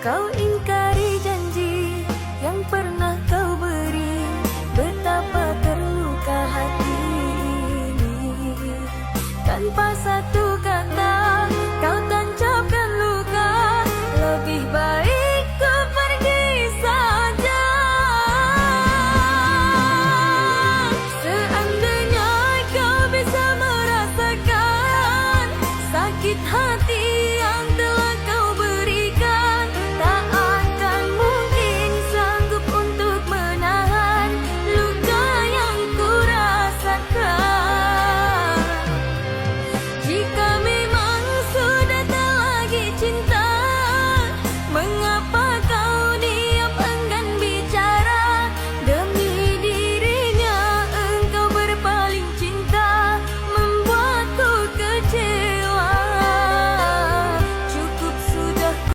Kau ingkari janji yang pernah kau beri Betapa terluka hati ini. Tanpa satu kata kau tancapkan luka. Lebih baik kau pergi saja. Seandainya kau bisa merasakan sakit hati